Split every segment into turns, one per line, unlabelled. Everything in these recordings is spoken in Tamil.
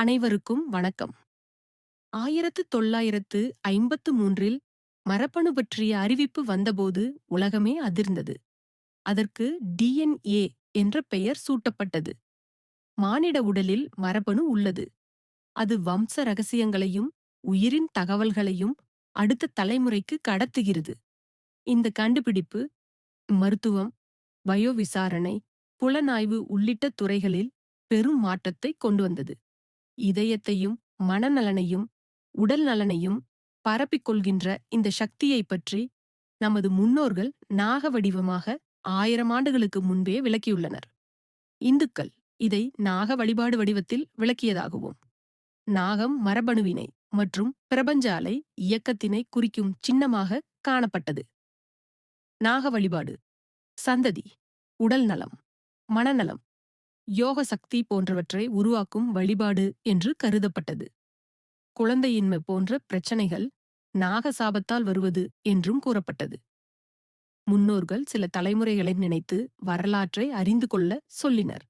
அனைவருக்கும் வணக்கம். ஆயிரத்து தொள்ளாயிரத்து ஐம்பத்து மூன்றில் மரபணு பற்றிய அறிவிப்பு வந்தபோது உலகமே அதிர்ந்தது. அதற்கு டிஎன்ஏ என்ற பெயர் சூட்டப்பட்டது. மானிட உடலில் மரபணு உள்ளது. அது வம்ச ரகசியங்களையும் உயிரின் தகவல்களையும் அடுத்த தலைமுறைக்கு கடத்துகிறது. இந்த கண்டுபிடிப்பு மருத்துவம் வயோவிசாரணை புலனாய்வு உள்ளிட்ட துறைகளில் பெரும் மாற்றத்தை கொண்டு வந்தது. இதயத்தையும் மனநலனையும் உடல் நலனையும் பரப்பிக் கொள்கின்ற இந்த சக்தியைப் பற்றி நமது முன்னோர்கள் நாக வடிவமாக ஆயிரம் ஆண்டுகளுக்கு முன்பே விளக்கியுள்ளனர். இந்துக்கள் இதை நாக வழிபாடு வடிவத்தில் விளக்கியதாகவும். நாகம் மரபணுவினை மற்றும் பிரபஞ்ச அலை இயக்கத்தினை குறிக்கும் சின்னமாக காணப்பட்டது. நாக வழிபாடு சந்ததி உடல் நலம் மனநலம் யோக சக்தி போன்றவற்றை உருவாக்கும் வழிபாடு என்று கருதப்பட்டது. குழந்தையின்மை போன்ற பிரச்சனைகள் நாகசாபத்தால் வருவது என்றும் கூறப்பட்டது. முன்னோர்கள் சில தலைமுறைகளை நினைத்து வரலாற்றை அறிந்து கொள்ள சொல்லினர்.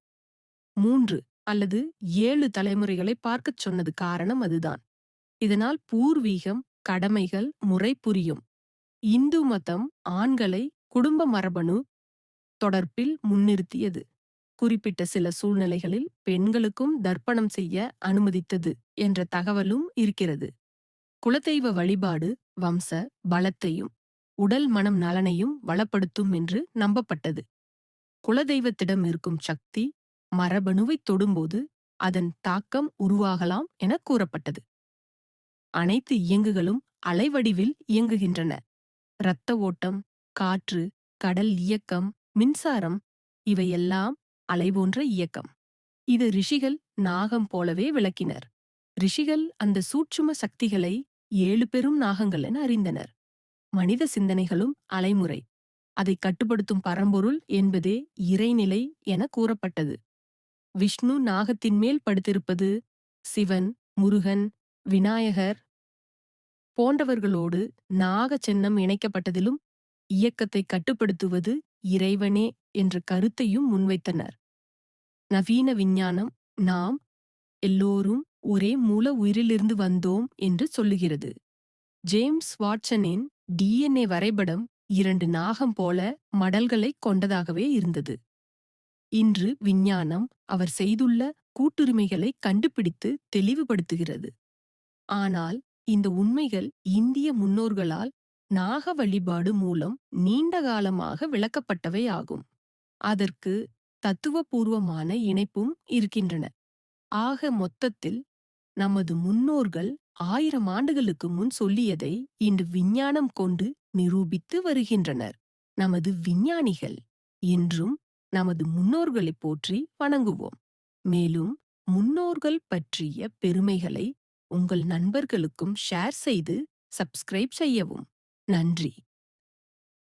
மூன்று அல்லது ஏழு தலைமுறைகளை பார்க்கச் சொன்னது காரணம் அதுதான். இதனால் பூர்வீகம் கடமைகள் முறை புரியும். இந்து மதம் ஆண்களை குடும்ப மரபணு தொடர்பில் முன்னிறுத்தியது. குறிப்பிட்ட சில சூழ்நிலைகளில் பெண்களுக்கும் தர்ப்பணம் செய்ய அனுமதித்தது என்ற தகவலும் இருக்கிறது. குலதெய்வ வழிபாடு வம்ச பலத்தையும் உடல் மனம் நலனையும் வளப்படுத்தும் என்று நம்பப்பட்டது. குலதெய்வத்திடம் இருக்கும் சக்தி மரபணுவை தொடும்போது அதன் தாக்கம் உருவாகலாம் என கூறப்பட்டது. அனைத்து இயங்குகளும் அலைவடிவில் இயங்குகின்றன. இரத்த ஓட்டம் காற்று கடல் இயக்கம் மின்சாரம் இவையெல்லாம் அலைபோன்ற இயக்கம். இது ரிஷிகள் நாகம் போலவே விளக்கினர். ரிஷிகள் அந்த சூட்சும சக்திகளை ஏழு பெரும் நாகங்கள் என அறிந்தனர். மனித சிந்தனைகளும் அலைமுறை. அதை கட்டுப்படுத்தும் பரம்பொருள் என்பதே இறைநிலை என கூறப்பட்டது. விஷ்ணு நாகத்தின் மேல் படுத்திருப்பது சிவன் முருகன் விநாயகர் போன்றவர்களோடு நாக சின்னம் இணைக்கப்பட்டதிலும் இயக்கத்தை கட்டுப்படுத்துவது இறைவனே என்ற கருத்தையும் முன்வைத்தனர். நவீன விஞ்ஞானம் நாம் எல்லோரும் ஒரே மூல உயிரிலிருந்து வந்தோம் என்று சொல்லுகிறது. ஜேம்ஸ் வாட்சனின் டிஎன்ஏ வரைபடம் இரண்டு நாகம் போல மடல்களை கொண்டதாகவே இருந்தது. இன்று விஞ்ஞானம் அவர் செய்துள்ள கூட்டுரிமைகளை கண்டுபிடித்து தெளிவுபடுத்துகிறது. ஆனால் இந்த உண்மைகள் இந்திய முன்னோர்களால் நாக வழிபாடு மூலம் நீண்ட காலமாக விளக்கப்பட்டவை ஆகும். அதற்கு தத்துவபூர்வமான இணைப்பும் இருக்கின்றன. ஆக மொத்தத்தில் நமது முன்னோர்கள் ஆயிரம் ஆண்டுகளுக்கு முன் சொல்லியதை இன்று விஞ்ஞானம் கொண்டு நிரூபித்து வருகின்றனர். நமது விஞ்ஞானிகள் என்றும் நமது முன்னோர்களை போற்றி வணங்குவோம். மேலும் முன்னோர்கள் பற்றிய பெருமைகளை உங்கள் நண்பர்களுக்கும் ஷேர் செய்து சப்ஸ்கிரைப் செய்யவும். நன்றி.